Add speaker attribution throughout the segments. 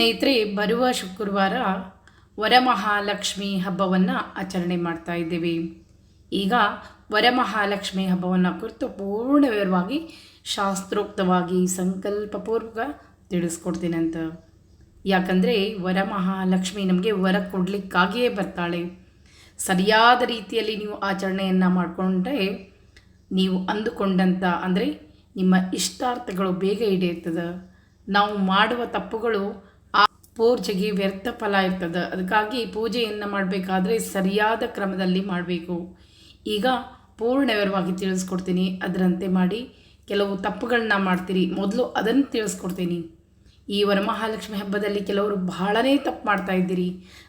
Speaker 1: ಸ್ನೇಹಿತರೆ, ಬರುವ ಶುಕ್ರವಾರ ವರಮಹಾಲಕ್ಷ್ಮಿ ಹಬ್ಬವನ್ನು ಆಚರಣೆ ಮಾಡ್ತಾ ಇದ್ದೀವಿ. ಈಗ ವರಮಹಾಲಕ್ಷ್ಮಿ ಹಬ್ಬವನ್ನು ಕುರಿತು ಪೂರ್ಣ ವಿವರವಾಗಿ ಶಾಸ್ತ್ರೋಕ್ತವಾಗಿ ಸಂಕಲ್ಪಪೂರ್ವಕ ತಿಳಿಸ್ಕೊಡ್ತೀನಿ ಅಂತ. ಯಾಕಂದರೆ ವರಮಹಾಲಕ್ಷ್ಮಿ ನಮಗೆ ವರ ಕೊಡಲಿಕ್ಕಾಗಿಯೇ ಬರ್ತಾಳೆ. ಸರಿಯಾದ ರೀತಿಯಲ್ಲಿ ನೀವು ಆಚರಣೆಯನ್ನು ಮಾಡಿಕೊಂಡ್ರೆ ನೀವು ಅಂದುಕೊಂಡಂಥ ಅಂದರೆ ನಿಮ್ಮ ಇಷ್ಟಾರ್ಥಗಳು ಬೇಗ ಈಡೇರ್ತದೆ. ನಾವು ಮಾಡುವ ತಪ್ಪುಗಳು ಪೂಜೆಗೆ ವ್ಯರ್ಥ ಫಲ ಇರ್ತದೆ. ಅದಕ್ಕಾಗಿ ಪೂಜೆಯನ್ನು ಮಾಡಬೇಕಾದ್ರೆ ಸರಿಯಾದ ಕ್ರಮದಲ್ಲಿ ಮಾಡಬೇಕು. ಈಗ ಪೂರ್ಣ ವಿವರವಾಗಿ ತಿಳಿಸ್ಕೊಡ್ತೀನಿ. ಅದರಂತೆ ಮಾಡಿ ಕೆಲವು ತಪ್ಪುಗಳನ್ನ ಮಾಡ್ತೀರಿ. ಮೊದಲು ಅದನ್ನು ತಿಳಿಸ್ಕೊಡ್ತೀನಿ. ಈ ವರಮಹಾಲಕ್ಷ್ಮಿ ಹಬ್ಬದಲ್ಲಿ ಕೆಲವರು ಬಹಳನೇ ತಪ್ಪು ಮಾಡ್ತಾ ಇದ್ದೀರಿ.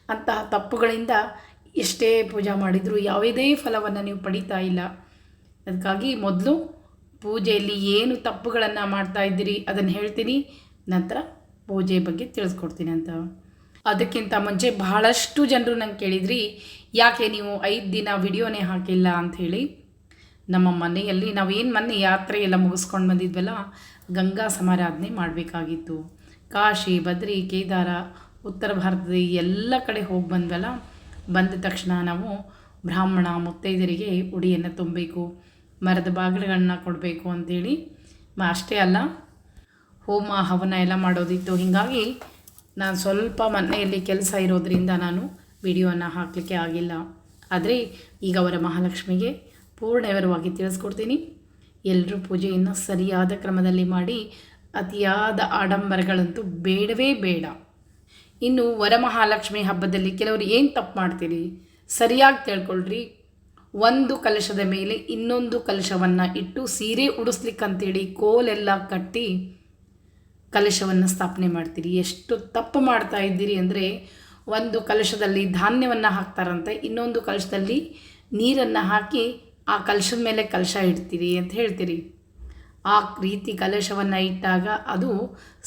Speaker 1: ಅಂತಹ ತಪ್ಪುಗಳಿಂದ ಎಷ್ಟೇ ಪೂಜೆ ಮಾಡಿದರೂ ಯಾವುದೇ ಫಲವನ್ನು ನೀವು ಪಡಿತಾ ಇಲ್ಲ. ಅದಕ್ಕಾಗಿ ಮೊದಲು ಪೂಜೆಯಲ್ಲಿ ಏನು ತಪ್ಪುಗಳನ್ನು ಮಾಡ್ತಾ ಇದ್ದೀರಿ ಅದನ್ನು ಹೇಳ್ತೀನಿ. ನಂತರ ಪೂಜೆ ಬಗ್ಗೆ ತಿಳಿಸ್ಕೊಡ್ತೀನಿ ಅಂತ. ಅದಕ್ಕಿಂತ ಮುಂಚೆ ಬಹಳಷ್ಟು ಜನರು ನಂಗೆ ಕೇಳಿದ್ರಿ, ಯಾಕೆ ನೀವು ಐದು ದಿನ ವಿಡಿಯೋನೇ ಹಾಕಿಲ್ಲ? ಅಂಥೇಳಿ ನಮ್ಮ ಮನೆಯಲ್ಲಿ ನಾವೇನು ಮೊನ್ನೆ ಯಾತ್ರೆ ಎಲ್ಲ ಮುಗಿಸ್ಕೊಂಡು ಬಂದಿದ್ವಲ್ಲ, ಗಂಗಾ ಸಮಾರಾಧನೆ ಮಾಡಬೇಕಾಗಿತ್ತು. ಕಾಶಿ, ಬದ್ರಿ, ಕೇದಾರ, ಉತ್ತರ ಭಾರತದ ಎಲ್ಲ ಕಡೆ ಹೋಗಿ ಬಂದ್ವಲ್ಲ, ಬಂದ ತಕ್ಷಣ ನಾವು ಬ್ರಾಹ್ಮಣ ಮುತ್ತೈದರಿಗೆ ಉಡಿಯನ್ನು ತುಂಬಬೇಕು, ಮರದ ಬಾಗಿಲುಗಳನ್ನ ಕೊಡಬೇಕು ಅಂಥೇಳಿ ಅಷ್ಟೇ ಅಲ್ಲ ಹೋಮ, ಹವನ ಎಲ್ಲ ಮಾಡೋದಿತ್ತು. ಹೀಗಾಗಿ ನಾನು ಸ್ವಲ್ಪ ಮನೆಯಲ್ಲಿ ಕೆಲಸ ಇರೋದ್ರಿಂದ ನಾನು ವಿಡಿಯೋನ ಹಾಕಲಿಕ್ಕೆ ಆಗಿಲ್ಲ. ಆದರೆ ಈಗ ಅವರ ಮಹಾಲಕ್ಷ್ಮಿಗೆ ಪೂರ್ಣ ವಿವರವಾಗಿ ತಿಳಿಸ್ಕೊಡ್ತೀನಿ. ಎಲ್ಲರೂ ಪೂಜೆಯನ್ನು ಸರಿಯಾದ ಕ್ರಮದಲ್ಲಿ ಮಾಡಿ, ಅತಿಯಾದ ಆಡಂಬರಗಳಂತೂ ಬೇಡವೇ ಬೇಡ. ಇನ್ನು ವರಮಹಾಲಕ್ಷ್ಮಿ ಹಬ್ಬದಲ್ಲಿ ಕೆಲವರು ಏನು ತಪ್ಪು ಮಾಡ್ತೀರಿ? ಸರಿಯಾಗಿ ತಿಳ್ಕೊಳ್ರಿ. ಒಂದು ಕಲಶದ ಮೇಲೆ ಇನ್ನೊಂದು ಕಲಶವನ್ನು ಇಟ್ಟು ಸೀರೆ ಉಡಿಸ್ಲಿಕ್ಕಂತೇಳಿ ಕೋಲೆಲ್ಲ ಕಟ್ಟಿ ಕಲಶವನ್ನು ಸ್ಥಾಪನೆ ಮಾಡ್ತೀರಿ, ಎಷ್ಟು ತಪ್ಪು ಮಾಡ್ತಾ ಇದ್ದೀರಿ ಅಂದರೆ ಒಂದು ಕಲಶದಲ್ಲಿ ಧಾನ್ಯವನ್ನು ಹಾಕ್ತಾರಂತೆ, ಇನ್ನೊಂದು ಕಲಶದಲ್ಲಿ ನೀರನ್ನು ಹಾಕಿ ಆ ಕಲಶದ ಮೇಲೆ ಕಲಶ ಇಡ್ತೀರಿ ಅಂತ ಹೇಳ್ತೀರಿ. ಆ ರೀತಿ ಕಲಶವನ್ನು ಇಟ್ಟಾಗ ಅದು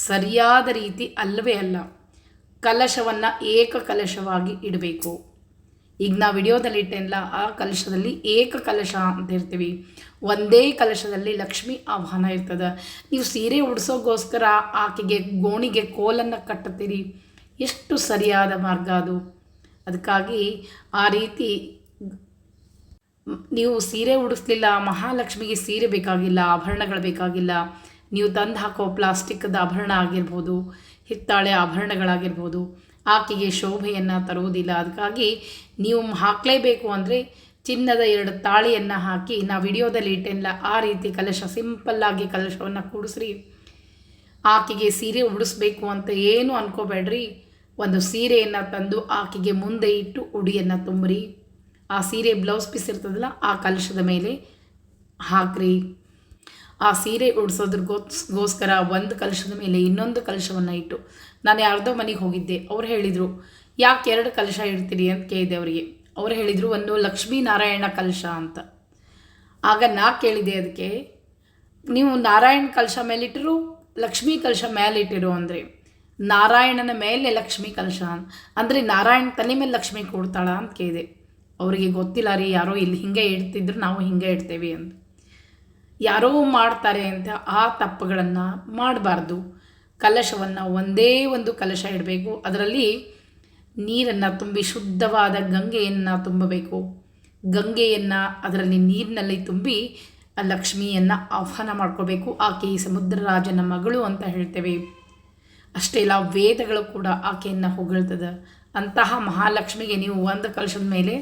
Speaker 1: ಸರಿಯಾದ ರೀತಿ ಅಲ್ಲವೇ ಅಲ್ಲ, ಕಲಶವನ್ನು ಏಕ ಕಲಶವಾಗಿ ಇಡಬೇಕು. ಈಗ ನಾವು ವಿಡಿಯೋದಲ್ಲಿ ಇಟ್ಟೆನಲ್ಲ, ಆ ಕಲಶದಲ್ಲಿ ಏಕ ಕಲಶ ಅಂತ ಇರ್ತೀವಿ. ಒಂದೇ ಕಲಶದಲ್ಲಿ ಲಕ್ಷ್ಮಿ ಆಹ್ವಾನ ಇರ್ತದೆ. ನೀವು ಸೀರೆ ಉಡಿಸೋಗೋಸ್ಕರ ಆಕೆಗೆ ಗೋಣಿಗೆ ಕೋಲನ್ನು ಕಟ್ಟುತ್ತೀರಿ. ಎಷ್ಟು ಸರಿಯಾದ ಮಾರ್ಗ ಅದು. ಅದಕ್ಕಾಗಿ ಆ ರೀತಿ ನೀವು ಸೀರೆ ಉಡಿಸ್ಲಿಲ್ಲ, ಮಹಾಲಕ್ಷ್ಮಿಗೆ ಸೀರೆ ಬೇಕಾಗಿಲ್ಲ, ಆಭರಣಗಳು ಬೇಕಾಗಿಲ್ಲ, ನೀವು ತಂದು ಹಾಕೋ ಪ್ಲಾಸ್ಟಿಕ್ದ ಆಭರಣ ಆಗಿರ್ಬೋದು, ಹಿತ್ತಾಳೆ ಆಭರಣಗಳಾಗಿರ್ಬೋದು ಆಕೆಗೆ ಶೋಭೆಯನ್ನು ತರುವುದಿಲ್ಲ. ಅದಕ್ಕಾಗಿ ನೀವು ಹಾಕಲೇಬೇಕು ಅಂದರೆ ಚಿನ್ನದ ಎರಡು ತಾಳಿಯನ್ನು ಹಾಕಿ, ನಾವು ವಿಡಿಯೋದಲ್ಲಿ ಇಟ್ಟೆಲ್ಲ ಆ ರೀತಿ ಕಲಶ ಸಿಂಪಲ್ಲಾಗಿ ಕಲಶವನ್ನು ಕೂಡಿಸ್ರಿ. ಆಕೆಗೆ ಸೀರೆ ಉಡಿಸ್ಬೇಕು ಅಂತ ಏನು ಅನ್ಕೋಬೇಡ್ರಿ. ಒಂದು ಸೀರೆಯನ್ನು ತಂದು ಆಕೆಗೆ ಮುಂದೆ ಇಟ್ಟು ಉಡಿಯನ್ನು ತುಂಬ್ರಿ. ಆ ಸೀರೆ ಬ್ಲೌಸ್ ಪೀಸ್ ಇರ್ತದಲ್ಲ, ಆ ಕಲಶದ ಮೇಲೆ ಹಾಕ್ರಿ. ಆ ಸೀರೆ ಉಡಿಸೋದ್ರಗೋಸ್ಕರ ಒಂದು ಕಲಶದ ಮೇಲೆ ಇನ್ನೊಂದು ಕಲಶವನ್ನು ಇಟ್ಟು ನಾನು ಯಾರ್ದೋ ಮನೆಗೆ ಹೋಗಿದ್ದೆ. ಅವ್ರು ಹೇಳಿದರು, ಯಾಕೆ ಎರಡು ಕಲಶ ಇಡ್ತೀರಿ? ಅಂತ ಕೇಳಿದೆ ಅವರಿಗೆ. ಅವ್ರು ಹೇಳಿದರು, ಒಂದು ಲಕ್ಷ್ಮೀ ನಾರಾಯಣ ಕಲಶ ಅಂತ. ಆಗ ನಾ ಕೇಳಿದೆ ಅದಕ್ಕೆ ನೀವು ನಾರಾಯಣ ಕಲಶ ಮೇಲಿಟ್ಟರು, ಲಕ್ಷ್ಮೀ ಕಲಶ ಮೇಲಿಟ್ಟಿರು ಅಂದರೆ, ನಾರಾಯಣನ ಮೇಲೆ ಲಕ್ಷ್ಮೀ ಕಲಶ ಅಂದರೆ ನಾರಾಯಣ ತಲೆ ಮೇಲೆ ಲಕ್ಷ್ಮಿ ಕೊಡ್ತಾಳ ಅಂತ ಕೇಳಿದೆ. ಅವರಿಗೆ ಗೊತ್ತಿಲ್ಲ ರೀ, ಯಾರೋ ಇಲ್ಲಿ ಹಿಂಗೆ ಇಡ್ತಿದ್ರು, ನಾವು ಹಿಂಗೆ ಇಡ್ತೇವೆ ಅಂತ ಯಾರೋ ಮಾಡ್ತಾರೆ ಅಂತ ಆ ತಪ್ಪುಗಳನ್ನು ಮಾಡಬಾರ್ದು. ಕಲಶವನ್ನು ಒಂದೇ ಒಂದು ಕಲಶ ಇಡಬೇಕು. ಅದರಲ್ಲಿ ನೀರನ್ನು ತುಂಬಿ ಶುದ್ಧವಾದ ಗಂಗೆಯನ್ನು ತುಂಬಬೇಕು. ಗಂಗೆಯನ್ನು ಅದರಲ್ಲಿ ನೀರಿನಲ್ಲಿ ತುಂಬಿ ಲಕ್ಷ್ಮಿಯನ್ನು ಆಹ್ವಾನ ಮಾಡ್ಕೋಬೇಕು ಆಕೆ ಈ ಸಮುದ್ರ ರಾಜನ ಮಗಳು ಅಂತ ಹೇಳ್ತೇವೆ. ಅಷ್ಟೇ ಇಲ್ಲ ವೇದಗಳು ಕೂಡ ಆಕೆಯನ್ನು ಹೊಗಳ್ತದೆ. ಅಂತಹ ಮಹಾಲಕ್ಷ್ಮಿಗೆ ನೀವು ಒಂದು ಕಲಶದ ಮೇಲೆ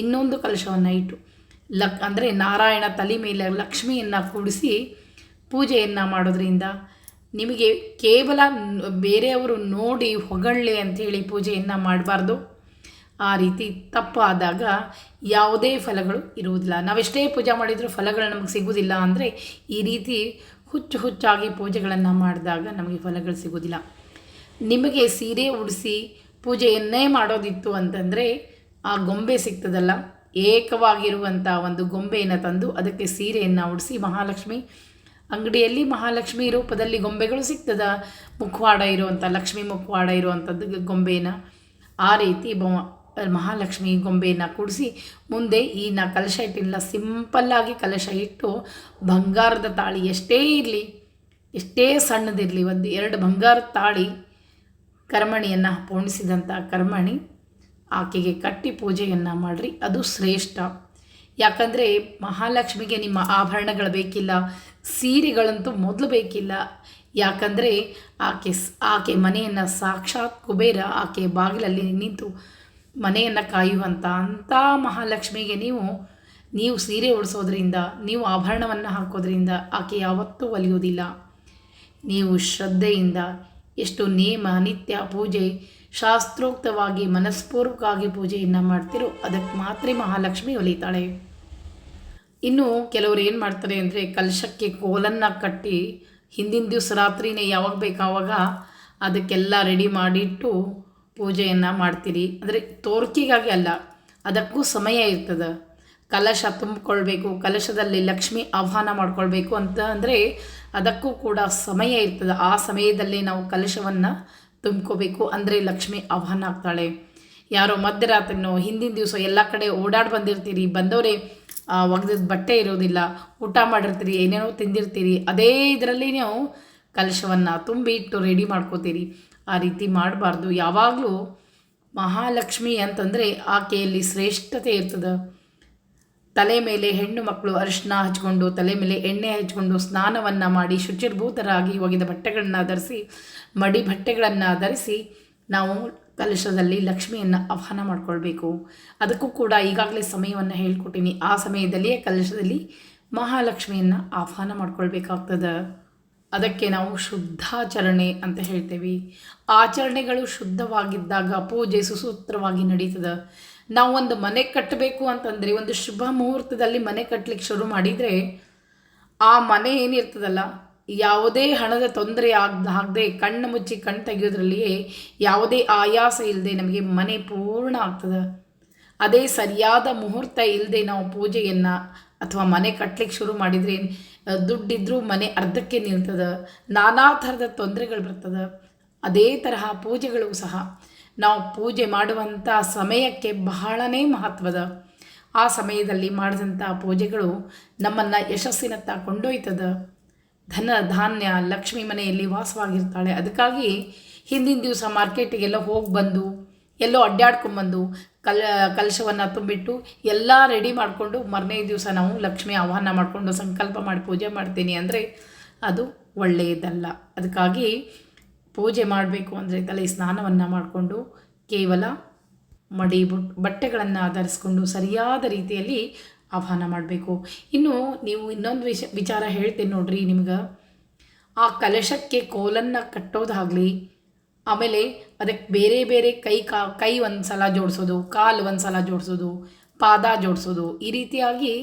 Speaker 1: ಇನ್ನೊಂದು ಕಲಶವನ್ನು ಇಟ್ಟು, ಲಕ್ ಅಂದರೆ ನಾರಾಯಣ ತಲೆ ಮೇಲೆ ಲಕ್ಷ್ಮಿಯನ್ನು ಕೂಡಿಸಿ ಪೂಜೆಯನ್ನು ಮಾಡೋದ್ರಿಂದ ನಿಮಗೆ ಕೇವಲ ಬೇರೆಯವರು ನೋಡಿ ಹೊಗಳ್ಳೆ ಅಂಥೇಳಿ ಪೂಜೆಯನ್ನು ಮಾಡಬಾರ್ದು. ಆ ರೀತಿ ತಪ್ಪಾದಾಗ ಯಾವುದೇ ಫಲಗಳು ಇರುವುದಿಲ್ಲ. ನಾವೆಷ್ಟೇ ಪೂಜೆ ಮಾಡಿದರೂ ಫಲಗಳು ನಮಗೆ ಸಿಗುವುದಿಲ್ಲ ಅಂದರೆ ಈ ರೀತಿ ಹುಚ್ಚು ಹುಚ್ಚಾಗಿ ಪೂಜೆಗಳನ್ನು ಮಾಡಿದಾಗ ನಮಗೆ ಫಲಗಳು ಸಿಗುವುದಿಲ್ಲ. ನಿಮಗೆ ಸೀರೆ ಉಡಿಸಿ ಪೂಜೆಯನ್ನೇ ಮಾಡೋದಿತ್ತು ಅಂತಂದರೆ ಆ ಗೊಂಬೆ ಸಿಗ್ತದಲ್ಲ. ಏಕವಾಗಿರುವಂಥ ಒಂದು ಗೊಂಬೆಯನ್ನು ತಂದು ಅದಕ್ಕೆ ಸೀರೆಯನ್ನು ಉಡಿಸಿ ಮಹಾಲಕ್ಷ್ಮಿ ಅಂಗಡಿಯಲ್ಲಿ ಮಹಾಲಕ್ಷ್ಮಿ ರೂಪದಲ್ಲಿ ಗೊಂಬೆಗಳು ಸಿಗ್ತದ. ಮುಖವಾಡ ಇರುವಂಥ ಲಕ್ಷ್ಮಿ ಮುಖವಾಡ ಇರುವಂಥದ್ದು ಗೊಂಬೆನ. ಆ ರೀತಿ ಬ ಮಹಾಲಕ್ಷ್ಮಿ ಗೊಂಬೆಯನ್ನು ಕೂಡಿಸಿ ಮುಂದೆ ಈ ನಾ ಕಲಶ ಇಟ್ಟಿಲ್ಲ. ಸಿಂಪಲ್ಲಾಗಿ ಕಲಶ ಇಟ್ಟು ಬಂಗಾರದ ತಾಳಿ ಎಷ್ಟೇ ಇರಲಿ, ಎಷ್ಟೇ ಸಣ್ಣದಿರಲಿ, ಒಂದು ಎರಡು ಬಂಗಾರದ ತಾಳಿ ಕರ್ಮಣಿಯನ್ನು ಪೋಣಿಸಿದಂಥ ಕರ್ಮಣಿ ಆಕೆಗೆ ಕಟ್ಟಿ ಪೂಜೆಯನ್ನು ಮಾಡಿರಿ. ಅದು ಶ್ರೇಷ್ಠ. ಯಾಕಂದರೆ ಮಹಾಲಕ್ಷ್ಮಿಗೆ ನಿಮ್ಮ ಆಭರಣಗಳು ಬೇಕಿಲ್ಲ, ಸೀರೆಗಳಂತೂ ಮೊದಲು ಬೇಕಿಲ್ಲ. ಯಾಕಂದರೆ ಆಕೆ ಆಕೆ ಮನೆಯನ್ನು ಸಾಕ್ಷಾತ್ ಕುಬೇರ ಆಕೆ ಬಾಗಿಲಲ್ಲಿ ನಿಂತು ಮನೆಯನ್ನು ಕಾಯುವಂಥ ಅಂಥ ಮಹಾಲಕ್ಷ್ಮಿಗೆ ನೀವು ನೀವು ಸೀರೆ ಉಳಿಸೋದ್ರಿಂದ ನೀವು ಆಭರಣವನ್ನು ಹಾಕೋದ್ರಿಂದ ಆಕೆ ಯಾವತ್ತೂ ಒಲಿಯುವುದಿಲ್ಲ. ನೀವು ಶ್ರದ್ಧೆಯಿಂದ ಎಷ್ಟು ನೇಮ, ನಿತ್ಯ ಪೂಜೆ, ಶಾಸ್ತ್ರೋಕ್ತವಾಗಿ, ಮನಸ್ಪೂರ್ವಕವಾಗಿ ಪೂಜೆಯನ್ನು ಮಾಡ್ತಿರೋ ಅದಕ್ಕೆ ಮಾತ್ರ ಮಹಾಲಕ್ಷ್ಮಿ ಒಲಿತಾಳೆ. ಇನ್ನು ಕೆಲವರು ಏನು ಮಾಡ್ತಾರೆ ಅಂದರೆ ಕಲಶಕ್ಕೆ ಕೋಲನ್ನು ಕಟ್ಟಿ ಹಿಂದಿನ ದಿವಸ ರಾತ್ರಿನೇ ಯಾವಾಗ ಆವಾಗ ಅದಕ್ಕೆಲ್ಲ ರೆಡಿ ಮಾಡಿಟ್ಟು ಪೂಜೆಯನ್ನು ಮಾಡ್ತೀರಿ. ಅಂದರೆ ತೋರ್ಕಿಗಾಗಿ ಅಲ್ಲ, ಅದಕ್ಕೂ ಸಮಯ ಇರ್ತದೆ. ಕಲಶ ತುಂಬಿಕೊಳ್ಬೇಕು, ಕಲಶದಲ್ಲಿ ಲಕ್ಷ್ಮಿ ಆಹ್ವಾನ ಮಾಡ್ಕೊಳ್ಬೇಕು ಅಂತ ಅಂದರೆ ಅದಕ್ಕೂ ಕೂಡ ಸಮಯ ಇರ್ತದೆ. ಆ ಸಮಯದಲ್ಲಿ ನಾವು ಕಲಶವನ್ನು ತುಂಬ್ಕೋಬೇಕು ಅಂದರೆ ಲಕ್ಷ್ಮಿ ಆಹ್ವಾನ ಆಗ್ತಾಳೆ. ಯಾರೋ ಮಧ್ಯರಾತ್ರಿನೋ ಹಿಂದಿನ ದಿವಸ ಎಲ್ಲ ಕಡೆ ಓಡಾಡಿ ಬಂದಿರ್ತೀರಿ, ಬಂದವರೇ ಒಗ್ದದ ಬಟ್ಟೆ ಇರೋದಿಲ್ಲ. ಊಟ ಮಾಡಿರ್ತೀರಿ, ಏನೇನೋ ತಿಂದಿರ್ತೀರಿ, ಅದೇ ಇದರಲ್ಲಿ ನೀವು ಕಲಶವನ್ನು ತುಂಬಿ ಇಟ್ಟು ರೆಡಿ ಮಾಡ್ಕೋತೀರಿ. ಆ ರೀತಿ ಮಾಡಬಾರ್ದು. ಯಾವಾಗಲೂ ಮಹಾಲಕ್ಷ್ಮಿ ಅಂತಂದರೆ ಆಕೆಯಲ್ಲಿ ಶ್ರೇಷ್ಠತೆ ಇರ್ತದೆ. ತಲೆ ಮೇಲೆ ಹೆಣ್ಣು ಮಕ್ಕಳು ಅರಿಶಿನ ಹಚ್ಕೊಂಡು, ತಲೆ ಮೇಲೆ ಎಣ್ಣೆ ಹಚ್ಕೊಂಡು ಸ್ನಾನವನ್ನು ಮಾಡಿ ಶುಚಿರ್ಭೂತರಾಗಿ ಒಗೆದ ಬಟ್ಟೆಗಳನ್ನು ಧರಿಸಿ, ಮಡಿ ಬಟ್ಟೆಗಳನ್ನು ಧರಿಸಿ ನಾವು ಕಲಶದಲ್ಲಿ ಲಕ್ಷ್ಮಿಯನ್ನು ಆಹ್ವಾನ ಮಾಡಿಕೊಳ್ಬೇಕು. ಅದಕ್ಕೂ ಕೂಡ ಈಗಾಗಲೇ ಸಮಯವನ್ನು ಹೇಳ್ಕೊಟ್ಟಿನಿ. ಆ ಸಮಯದಲ್ಲಿಯೇ ಕಲಶದಲ್ಲಿ ಮಹಾಲಕ್ಷ್ಮಿಯನ್ನು ಆಹ್ವಾನ ಮಾಡ್ಕೊಳ್ಬೇಕಾಗ್ತದೆ. ಅದಕ್ಕೆ ನಾವು ಶುದ್ಧಾಚರಣೆ ಅಂತ ಹೇಳ್ತೇವೆ. ಆಚರಣೆಗಳು ಶುದ್ಧವಾಗಿದ್ದಾಗ ಪೂಜೆ ಸುಸೂತ್ರವಾಗಿ ನಡೀತದೆ. ನಾವು ಒಂದು ಮನೆ ಕಟ್ಟಬೇಕು ಅಂತಂದರೆ, ಒಂದು ಶುಭ ಮುಹೂರ್ತದಲ್ಲಿ ಮನೆ ಕಟ್ಟಲಿಕ್ಕೆ ಶುರು ಮಾಡಿದರೆ ಆ ಮನೆ ಏನಿರ್ತದಲ್ಲ ಯಾವುದೇ ಹಣದ ತೊಂದರೆ ಆಗ, ಆಗದೆ ಕಣ್ಣು ಮುಚ್ಚಿ ಕಣ್ಣು ತೆಗೆಯೋದ್ರಲ್ಲಿಯೇ ಯಾವುದೇ ಆಯಾಸ ಇಲ್ಲದೆ ನಮಗೆ ಮನೆ ಪೂರ್ಣ ಆಗ್ತದೆ. ಅದೇ ಸರಿಯಾದ ಮುಹೂರ್ತ ಇಲ್ಲದೆ ನಾವು ಪೂಜೆಯನ್ನು ಅಥವಾ ಮನೆ ಕಟ್ಟಲಿಕ್ಕೆ ಶುರು ಮಾಡಿದರೆ ದುಡ್ಡಿದ್ರೂ ಮನೆ ಅರ್ಧಕ್ಕೆ ನಿಲ್ತದೆ, ನಾನಾ ಥರದ ತೊಂದರೆಗಳು ಬರ್ತದೆ. ಅದೇ ತರಹ ಪೂಜೆಗಳು ಸಹ ನಾವು ಪೂಜೆ ಮಾಡುವಂಥ ಸಮಯಕ್ಕೆ ಬಹಳನೇ ಮಹತ್ವದ. ಆ ಸಮಯದಲ್ಲಿ ಮಾಡಿದಂಥ ಪೂಜೆಗಳು ನಮ್ಮನ್ನು ಯಶಸ್ಸಿನತ್ತ ಕೊಂಡೊಯ್ತದೆ. ಧನ ಧಾನ್ಯ ಲಕ್ಷ್ಮಿ ಮನೆಯಲ್ಲಿ ವಾಸವಾಗಿರ್ತಾಳೆ. ಅದಕ್ಕಾಗಿ ಹಿಂದಿನ ದಿವಸ ಮಾರ್ಕೆಟಿಗೆಲ್ಲ ಹೋಗಿ ಬಂದು, ಎಲ್ಲೋ ಅಡ್ಡಾಡ್ಕೊಂಬಂದು ಕಲ, ಕಲಶವನ್ನು ತುಂಬಿಟ್ಟು ಎಲ್ಲ ರೆಡಿ ಮಾಡಿಕೊಂಡು ಮರನೇ ದಿವಸ ನಾವು ಲಕ್ಷ್ಮಿ ಆಹ್ವಾನ ಮಾಡಿಕೊಂಡು ಸಂಕಲ್ಪ ಮಾಡಿ ಪೂಜೆ ಮಾಡ್ತೀನಿ ಅಂದರೆ ಅದು ಒಳ್ಳೆಯದಲ್ಲ ಅದಕ್ಕಾಗಿ ಪೂಜೆ ಮಾಡಬೇಕು ಅಂದರೆ ತಲೆ ಸ್ನಾನವನ್ನು ಮಾಡಿಕೊಂಡು ಕೇವಲ ಮಡಿ ಬುಟ್, ಬಟ್ಟೆಗಳನ್ನು ಧರಿಸ್ಕೊಂಡು ಸರಿಯಾದ ರೀತಿಯಲ್ಲಿ ಆಹ್ವಾನ ಮಾಡಬೇಕು. ಇನ್ನು ನೀವು ಇನ್ನೊಂದು ವಿಷ, ವಿಚಾರ ಹೇಳ್ತೇನೆ ನೋಡ್ರಿ ನಿಮ್ಗೆ. ಆ ಕಲಶಕ್ಕೆ ಕೋಲನ್ನು ಕಟ್ಟೋದಾಗಲಿ, ಆಮೇಲೆ ಅದಕ್ಕೆ ಬೇರೆ ಬೇರೆ ಕೈ ಕಾ, ಕೈ ಒಂದು ಸಲ ಜೋಡಿಸೋದು, ಕಾಲು ಒಂದು ಸಲ ಜೋಡಿಸೋದು, ಪಾದ ಜೋಡಿಸೋದು, ಈ ರೀತಿಯಾಗಿ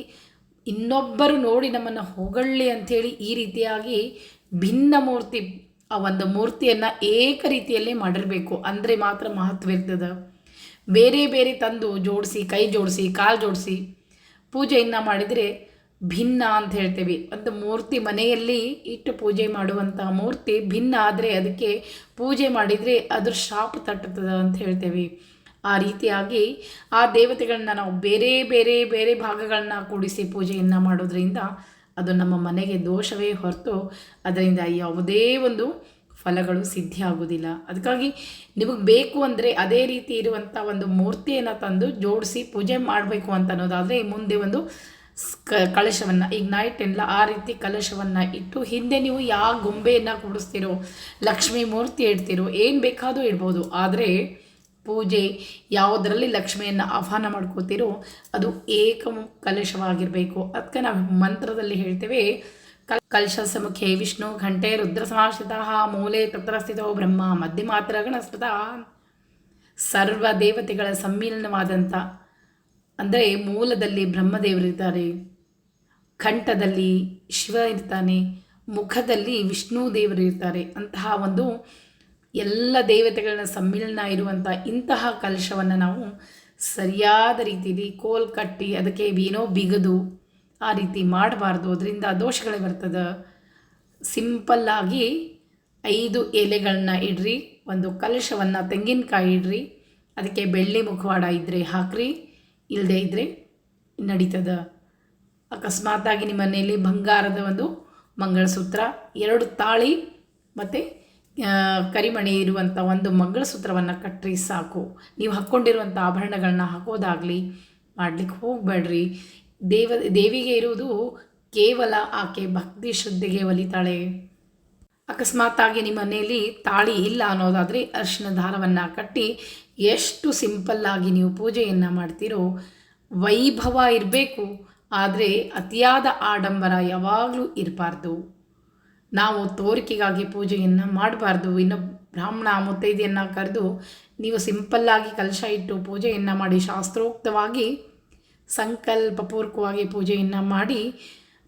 Speaker 1: ಇನ್ನೊಬ್ಬರು ನೋಡಿ ನಮ್ಮನ್ನು ಹೊಗಳ್ಳಿ ಅಂಥೇಳಿ ಈ ರೀತಿಯಾಗಿ ಭಿನ್ನ ಮೂರ್ತಿ, ಆ ಒಂದು ಮೂರ್ತಿಯನ್ನು ಏಕ ರೀತಿಯಲ್ಲಿ ಮಾಡಿರಬೇಕು. ಅಂದರೆ ಮಾತ್ರ ಮಹತ್ವ ಇರ್ತದೆ. ಬೇರೆ ಬೇರೆ ತಂದು ಜೋಡಿಸಿ, ಕೈ ಜೋಡಿಸಿ, ಕಾಲು ಜೋಡಿಸಿ ಪೂಜೆಯನ್ನು ಮಾಡಿದರೆ ಭಿನ್ನ ಅಂತ ಹೇಳ್ತೇವೆ. ಒಂದು ಮೂರ್ತಿ ಮನೆಯಲ್ಲಿ ಇಟ್ಟು ಪೂಜೆ ಮಾಡುವಂತಹ ಮೂರ್ತಿ ಭಿನ್ನ ಆದರೆ ಅದಕ್ಕೆ ಪೂಜೆ ಮಾಡಿದರೆ ಅದ್ರ ಶಾಪ ತಟ್ಟುತ್ತದೆ ಅಂತ ಹೇಳ್ತೇವೆ. ಆ ರೀತಿಯಾಗಿ ಆ ದೇವತೆಗಳನ್ನ ನಾವು ಬೇರೆ ಬೇರೆ ಬೇರೆ ಭಾಗಗಳನ್ನ ಕೂಡಿಸಿ ಪೂಜೆಯನ್ನು ಮಾಡೋದ್ರಿಂದ ಅದು ನಮ್ಮ ಮನೆಗೆ ದೋಷವೇ ಹೊರತು ಅದರಿಂದ ಯಾವುದೇ ಒಂದು ಫಲಗಳು ಸಿದ್ಧಿ ಆಗೋದಿಲ್ಲ ಅದಕ್ಕಾಗಿ ನಿಮಗೆ ಬೇಕು ಅಂದರೆ ಅದೇ ರೀತಿ ಇರುವಂಥ ಒಂದು ಮೂರ್ತಿಯನ್ನು ತಂದು ಜೋಡಿಸಿ ಪೂಜೆ ಮಾಡಬೇಕು ಅಂತ ಅನ್ನೋದಾದರೆ ಮುಂದೆ ಒಂದು ಕ ಕಲಶವನ್ನು, ಈಗ ನೈಟ್ ಎಲ್ಲ ಆ ರೀತಿ ಕಲಶವನ್ನು ಇಟ್ಟು ಹಿಂದೆ ನೀವು ಯಾವ ಗೊಂಬೆಯನ್ನು ಕೂಡಿಸ್ತೀರೋ, ಲಕ್ಷ್ಮೀ ಮೂರ್ತಿ ಇಡ್ತೀರೋ, ಏನು ಬೇಕಾದರೂ ಇಡ್ಬೋದು. ಆದರೆ ಪೂಜೆ ಯಾವುದರಲ್ಲಿ ಲಕ್ಷ್ಮಿಯನ್ನು ಆಹ್ವಾನ ಮಾಡ್ಕೋತೀರೋ, ಅದು ಏಕ ಕಲಶವಾಗಿರಬೇಕು. ಅದಕ್ಕೆ ನಾವು ಮಂತ್ರದಲ್ಲಿ ಹೇಳ್ತೇವೆ ಕಲ್ ಕಲಶ ಸಮುಖೆ ವಿಷ್ಣು ಘಂಟೆ ರುದ್ರ ಸಮಾಶ್ರಿತ ಮೂಲೆ ತತ್ರ ಸ್ಥಿತೋ ಬ್ರಹ್ಮ ಮಧ್ಯ ಮಾತ್ರ ಸರ್ವ ದೇವತೆಗಳ ಸಮ್ಮಿಲನವಾದಂಥ, ಅಂದರೆ ಮೂಲದಲ್ಲಿ ಬ್ರಹ್ಮದೇವರಿದ್ದಾರೆ. ಕಂಠದಲ್ಲಿ ಶಿವ ಇರ್ತಾನೆ, ಮುಖದಲ್ಲಿ ವಿಷ್ಣು ದೇವರು ಇರ್ತಾರೆ. ಅಂತಹ ಒಂದು ಎಲ್ಲ ದೇವತೆಗಳನ್ನ ಸಮ್ಮಿಲನ ಇರುವಂಥ ಇಂತಹ ಕಲಶವನ್ನು ನಾವು ಸರಿಯಾದ ರೀತಿಯಲ್ಲಿ ಕೋಲ್ ಕಟ್ಟಿ ಅದಕ್ಕೆ ಏನೋ ಬಿಗದು ಆ ರೀತಿ ಮಾಡಬಾರ್ದು. ಅದರಿಂದ ದೋಷಗಳೇ ಬರ್ತದೆ. ಸಿಂಪಲ್ಲಾಗಿ ಐದು ಎಲೆಗಳನ್ನ ಇಡ್ರಿ, ಒಂದು ಕಲಶವನ್ನು ತೆಂಗಿನಕಾಯಿ ಇಡ್ರಿ, ಅದಕ್ಕೆ ಬೆಳ್ಳಿ ಮುಖವಾಡ ಇದ್ದರೆ ಹಾಕ್ರಿ ಇಲ್ಲದೆ ಇದ್ದರೆ ನಡೀತದ. ಅಕಸ್ಮಾತಾಗಿ ನಿಮ್ಮ ಮನೆಯಲ್ಲಿ ಬಂಗಾರದ ಒಂದು ಮಂಗಳಸೂತ್ರ, ಎರಡು ತಾಳಿ ಮತ್ತು ಕರಿಮಣಿ ಇರುವಂಥ ಒಂದು ಮಂಗಳಸೂತ್ರವನ್ನು ಕಟ್ಟ್ರಿ ಸಾಕು. ನೀವು ಹಾಕ್ಕೊಂಡಿರುವಂಥ ಆಭರಣಗಳನ್ನ ಹಾಕೋದಾಗಲಿ, ಮಾಡಲಿಕ್ಕೆ ಹೋಗಬೇಡ್ರಿ. ದೇವ, ದೇವಿಗೆ ಇರುವುದು ಕೇವಲ ಆಕೆ ಭಕ್ತಿ ಶ್ರದ್ಧೆಗೆ ಒಲಿತಾಳೆ. ಅಕಸ್ಮಾತ್ತಾಗಿ ನಿಮ್ಮ ಮನೆಯಲ್ಲಿ ತಾಳಿ ಇಲ್ಲ ಅನ್ನೋದಾದರೆ ಅರಿಶಿನ ದಾರವನ್ನು ಕಟ್ಟಿ ಎಷ್ಟು ಸಿಂಪಲ್ಲಾಗಿ ನೀವು ಪೂಜೆಯನ್ನು ಮಾಡ್ತೀರೋ ವೈಭವ ಇರಬೇಕು. ಆದರೆ ಅತಿಯಾದ ಆಡಂಬರ ಯಾವಾಗಲೂ ಇರಬಾರ್ದು. ನಾವು ತೋರಿಕೆಗಾಗಿ ಪೂಜೆಯನ್ನು ಮಾಡಬಾರ್ದು. ಇನ್ನು ಬ್ರಾಹ್ಮಣ ಮುತ್ತೈದೆಯನ್ನು ಕರೆದು ನೀವು ಸಿಂಪಲ್ಲಾಗಿ ಕಲಶ ಇಟ್ಟು ಪೂಜೆಯನ್ನು ಮಾಡಿ ಶಾಸ್ತ್ರೋಕ್ತವಾಗಿ ಸಂಕಲ್ಪಪೂರ್ವಕವಾಗಿ ಪೂಜೆಯನ್ನು ಮಾಡಿ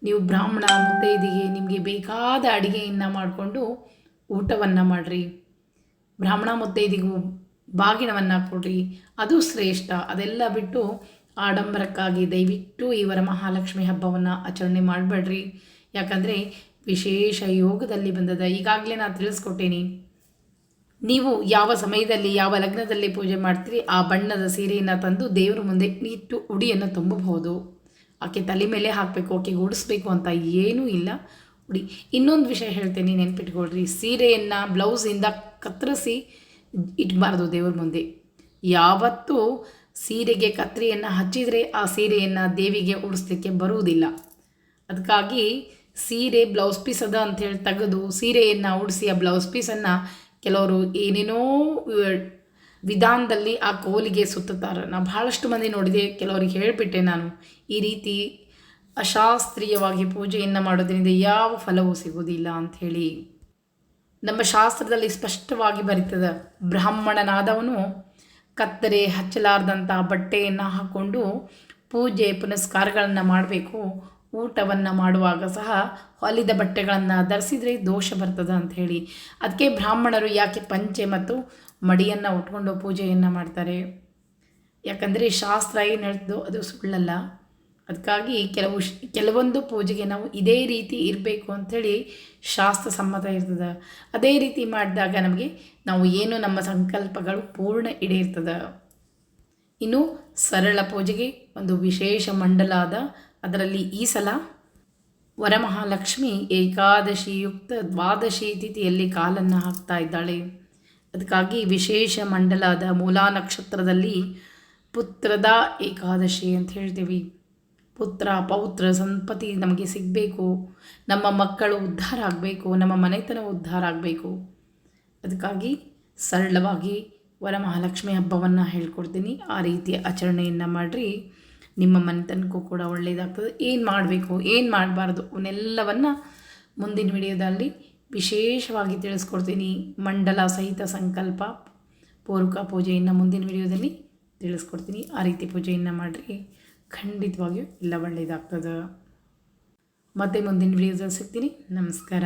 Speaker 1: ನೀವು ಬ್ರಾಹ್ಮಣ ಮುತ್ತೈದಿಗೆ ನಿಮಗೆ ಬೇಕಾದ ಅಡುಗೆಯನ್ನು ಮಾಡಿಕೊಂಡು ಊಟವನ್ನು ಮಾಡಿರಿ. ಬ್ರಾಹ್ಮಣ ಮುತ್ತೈದಿಗೂ ಬಾಗಿಣವನ್ನು ಕೊಡ್ರಿ. ಅದು ಶ್ರೇಷ್ಠ. ಅದೆಲ್ಲ ಬಿಟ್ಟು ಆಡಂಬರಕ್ಕಾಗಿ ದಯವಿಟ್ಟು ಈ ವರಮಹಾಲಕ್ಷ್ಮಿ ಹಬ್ಬವನ್ನು ಆಚರಣೆ ಮಾಡಬೇಡ್ರಿ. ಯಾಕಂದರೆ ವಿಶೇಷ ಯೋಗದಲ್ಲಿ ಬಂದದ. ಈಗಾಗಲೇ ನಾನು ತಿಳಿಸ್ಕೊಟ್ಟೇನಿ. ನೀವು ಯಾವ ಸಮಯದಲ್ಲಿ, ಯಾವ ಲಗ್ನದಲ್ಲಿ ಪೂಜೆ ಮಾಡ್ತೀರಿ, ಆ ಬಣ್ಣದ ಸೀರೆಯನ್ನು ತಂದು ದೇವರ ಮುಂದೆ ಇಟ್ಟು ಉಡಿಯನ್ನು ತುಂಬಬಹುದು. ಆಕೆ ತಲೆ ಮೇಲೆ ಹಾಕಬೇಕು, ಆಕೆ ಉಡಿಸ್ಬೇಕು ಅಂತ ಏನೂ ಇಲ್ಲ. ಉಡಿ, ಇನ್ನೊಂದು ವಿಷಯ ಹೇಳ್ತೇನೆ ನೆನ್ಪಿಟ್ಕೊಳ್ರಿ. ಸೀರೆಯನ್ನು ಬ್ಲೌಸಿಂದ ಕತ್ತರಿಸಿ ಇಡಬಾರ್ದು ದೇವ್ರ ಮುಂದೆ. ಯಾವತ್ತೂ ಸೀರೆಗೆ ಕತ್ರಿಯನ್ನು ಹಚ್ಚಿದರೆ ಆ ಸೀರೆಯನ್ನು ದೇವಿಗೆ ಉಡಿಸ್ಲಿಕ್ಕೆ ಬರುವುದಿಲ್ಲ. ಅದಕ್ಕಾಗಿ ಸೀರೆ ಬ್ಲೌಸ್ ಪೀಸ್ ಅದ ಅಂಥೇಳಿ ತೆಗೆದು ಸೀರೆಯನ್ನು ಉಡಿಸಿ ಆ ಬ್ಲೌಸ್ ಪೀಸನ್ನು ಕೆಲವರು ಏನೇನೋ ವಿಧಾನದಲ್ಲಿ ಆ ಕೋಲಿಗೆ ಸುತ್ತುತ್ತಾರೆ. ನಾ ಭಾಳಷ್ಟು ಮಂದಿ ನೋಡಿದೆ, ಕೆಲವರಿಗೆ ಹೇಳಿಬಿಟ್ಟೆ ನಾನು, ಈ ರೀತಿ ಅಶಾಸ್ತ್ರೀಯವಾಗಿ ಪೂಜೆಯನ್ನು ಮಾಡೋದರಿಂದ ಯಾವ ಫಲವೂ ಸಿಗೋದಿಲ್ಲ ಅಂಥೇಳಿ ನಮ್ಮ ಶಾಸ್ತ್ರದಲ್ಲಿ ಸ್ಪಷ್ಟವಾಗಿ ಬರೀತದ, ಬ್ರಾಹ್ಮಣನಾದವನು ಕತ್ತರೆ ಹಚ್ಚಲಾರ್ದಂಥ ಬಟ್ಟೆಯನ್ನು ಹಾಕ್ಕೊಂಡು ಪೂಜೆ ಪುನಸ್ಕಾರಗಳನ್ನು ಮಾಡಬೇಕು ಊಟವನ್ನು ಮಾಡುವಾಗ ಸಹ ಹೊಲಿದ ಬಟ್ಟೆಗಳನ್ನು ಧರಿಸಿದರೆ ದೋಷ ಬರ್ತದೆ ಹೇಳಿ. ಅದಕ್ಕೆ ಬ್ರಾಹ್ಮಣರು ಯಾಕೆ ಪಂಚೆ ಮತ್ತು ಮಡಿಯನ್ನು ಉಟ್ಕೊಂಡು ಪೂಜೆಯನ್ನು ಮಾಡ್ತಾರೆ? ಯಾಕಂದರೆ ಶಾಸ್ತ್ರ ಏನು ಹೇಳ್ತದೋ ಅದು ಸುಳ್ಳಲ್ಲ. ಅದಕ್ಕಾಗಿ ಕೆಲವು ಕೆಲವೊಂದು ಪೂಜೆಗೆ ನಾವು ಇದೇ ರೀತಿ ಇರಬೇಕು ಅಂಥೇಳಿ ಶಾಸ್ತ್ರ ಸಮ್ಮತ ಇರ್ತದೆ. ಅದೇ ರೀತಿ ಮಾಡಿದಾಗ ನಮಗೆ ನಾವು ಏನು ನಮ್ಮ ಸಂಕಲ್ಪಗಳು ಪೂರ್ಣ ಈಡೇರ್ತದೆ. ಇನ್ನು ಸರಳ ಪೂಜೆಗೆ ಒಂದು ವಿಶೇಷ ಮಂಡಲಾದ ಅದರಲ್ಲಿ ಈ ಸಲ ವರಮಹಾಲಕ್ಷ್ಮಿ ಏಕಾದಶಿಯುಕ್ತ ದ್ವಾದಶಿ ತಿಥಿಯಲ್ಲಿ ಕಾಲನ್ನು ಹಾಕ್ತಾ ಇದ್ದಾಳೆ. ಅದಕ್ಕಾಗಿ ವಿಶೇಷ ಮಂಡಲದ ಮೂಲಾ ನಕ್ಷತ್ರದಲ್ಲಿ ಪುತ್ರದ ಏಕಾದಶಿ ಅಂತ ಹೇಳ್ತೀವಿ. ಪುತ್ರ, ಪೌತ್ರ, ಸಂಪತಿ ನಮಗೆ ಸಿಗಬೇಕು. ನಮ್ಮ ಮಕ್ಕಳು ಉದ್ಧಾರ ಆಗಬೇಕು. ನಮ್ಮ ಮನೆತನ ಉದ್ಧಾರ ಆಗಬೇಕು. ಅದಕ್ಕಾಗಿ ಸರಳವಾಗಿ ವರಮಹಾಲಕ್ಷ್ಮಿ ಹಬ್ಬವನ್ನು ಹೇಳ್ಕೊಡ್ತೀನಿ. ಆ ರೀತಿಯ ಆಚರಣೆಯನ್ನು ಮಾಡಿರಿ. ನಿಮ್ಮ ಮನೆತನಕ್ಕೂ ಕೂಡ ಒಳ್ಳೆಯದಾಗ್ತದೆ ಏನು ಮಾಡಬೇಕು, ಏನು ಮಾಡಬಾರ್ದು ಅವನ್ನೆಲ್ಲವನ್ನು ಮುಂದಿನ ವಿಡಿಯೋದಲ್ಲಿ ವಿಶೇಷವಾಗಿ ತಿಳಿಸ್ಕೊಡ್ತೀನಿ. ಮಂಡಲ ಸಹಿತ ಸಂಕಲ್ಪ ಪೂರ್ವಕ ಪೂಜೆಯನ್ನು ಮುಂದಿನ ವಿಡಿಯೋದಲ್ಲಿ ತಿಳಿಸ್ಕೊಡ್ತೀನಿ. ಆ ರೀತಿ ಪೂಜೆಯನ್ನು ಮಾಡಿರಿ, ಖಂಡಿತವಾಗಿಯೂ ಎಲ್ಲ ಒಳ್ಳೆಯದಾಗ್ತದೆ ಮತ್ತೆ ಮುಂದಿನ ವಿಡಿಯೋದಲ್ಲಿ ಸಿಗ್ತೀನಿ. ನಮಸ್ಕಾರ.